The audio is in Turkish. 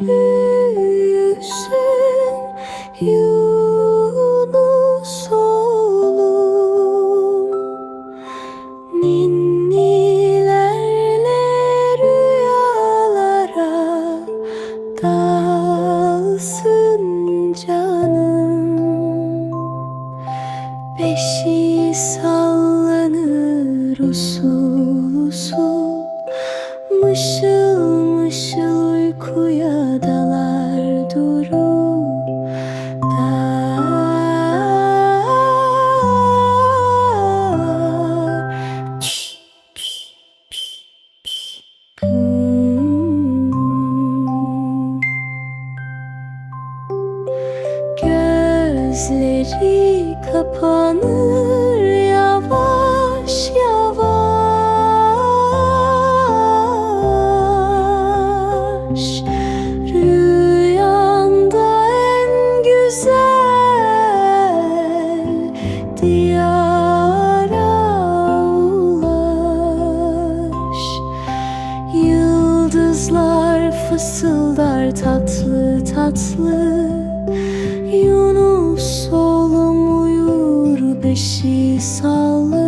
büyüsün Yunus oğlum. Ninnilerle rüyalara dalsın canım. Beşi sallanır usul usul Mışıl mışıl uykuya dalar durur Hmm. Gözleri kapanır diyara ulaş. Yıldızlar fısıldar tatlı tatlı. Yunus oğlum uyur beşi sallı